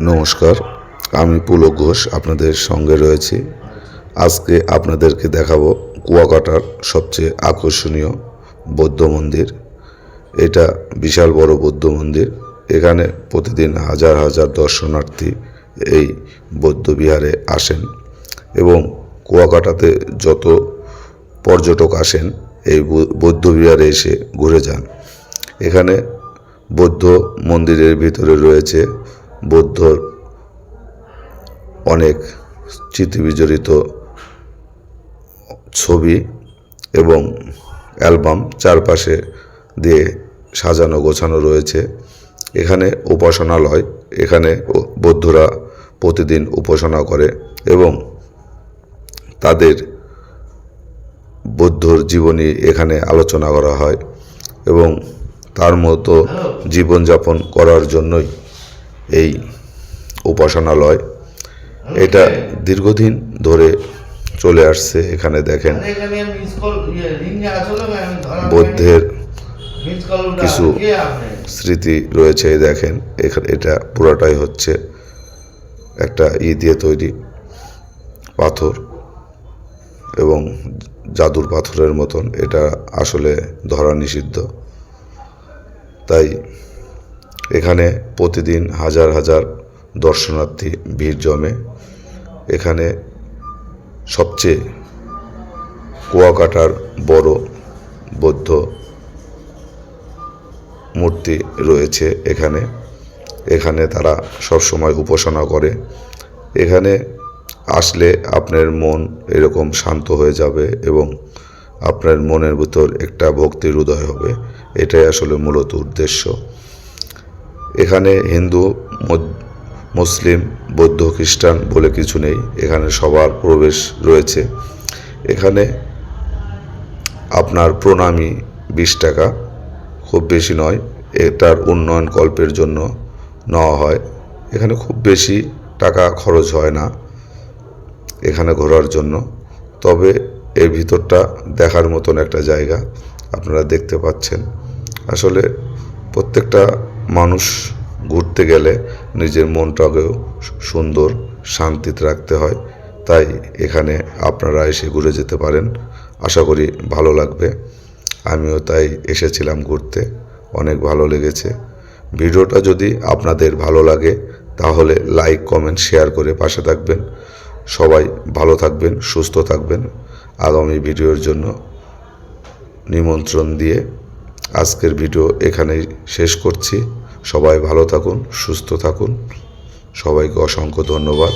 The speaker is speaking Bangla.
নমস্কার, আমি পুলক ঘোষ আপনাদের সঙ্গে রয়েছি। আজকে আপনাদেরকে দেখাবো কুয়াকাটার সবচেয়ে আকর্ষণীয় বৌদ্ধ মন্দির। এটা বিশাল বড় বৌদ্ধ মন্দির। এখানে প্রতিদিন হাজার হাজার দর্শনার্থী এই বৌদ্ধ বিহারে আসেন এবং কুয়াকাটাতে যত পর্যটক আসেন, এই বৌদ্ধ বিহারে এসে ঘুরে যান। এখানে বৌদ্ধ মন্দিরের ভিতরে রয়েছে বৌদ্ধর অনেক স্মৃতিবিজড়িত ছবি এবং অ্যালবাম চারপাশে দিয়ে সাজানো, গোছানো রয়েছে। এখানে উপাসনালয়, এখানে বৌদ্ধরা প্রতিদিন উপাসনা করে এবং তাদের বৌদ্ধর জীবনী এখানে আলোচনা করা হয় এবং তার মতো জীবনযাপন করার জন্যই এই উপাসনালয়। এটা দীর্ঘদিন ধরে চলে আসছে এখানে দেখেন কল ইয়ে বৌদ্ধের কিছু স্মৃতি রয়েছে দেখেন এখানে এটা পুরাটাই হচ্ছে একটা ই দিয়ে তৈরি পাথর এবং জাদুর পাথরের মতন এটা আসলে ধরা নিষিদ্ধ। তাই এখানে প্রতিদিন হাজার হাজার দর্শনার্থী ভিড় জমে। এখানে সবচেয়ে কুয়াকাটার বড় বৌদ্ধ মূর্তি রয়েছে এখানে। এখানে তারা সব সময় উপাসনা করে। এখানে আসলে আপনার মন এরকম শান্ত হয়ে যাবে এবং আপনার মনের ভিতর একটা ভক্তির উদয় হবে। এটাই আসলে মূলত উদ্দেশ্য। এখানে হিন্দু মুসলিম, বৌদ্ধ, খ্রিস্টান বলে কিছু নেই। এখানে সবার প্রবেশ রয়েছে। এখানে আপনার প্রণামী বিশ টাকা, খুব বেশি নয়। এটার উন্নয়ন কল্পের জন্য নেওয়া হয়। এখানে খুব বেশি টাকা খরচ হয় না এখানে ঘোরার জন্য। তবে এর ভিতরটা দেখার মতন একটা জায়গা আপনারা দেখতে পাচ্ছেন। আসলে প্রত্যেকটা মানুষ ঘুরতে গেলে নিজের মনটাকেও সুন্দর, শান্তিতে রাখতে হয়। তাই এখানে আপনারা এসে ঘুরে যেতে পারেন। আশা করি ভালো লাগবে। আমিও তাই এসেছিলাম ঘুরতে। অনেক ভালো লেগেছে। ভিডিওটা যদি আপনাদের ভালো লাগে, তাহলে লাইক, কমেন্ট, শেয়ার করে পাশে থাকবেন। সবাই ভালো থাকবেন, সুস্থ থাকবেন। আগামী ভিডিওর জন্য নিমন্ত্রণ দিয়ে আজকের ভিডিও এখানেই শেষ করছি। সবাই ভালো থাকুন সুস্থ থাকুন। সবাইকে অসংখ্য ধন্যবাদ।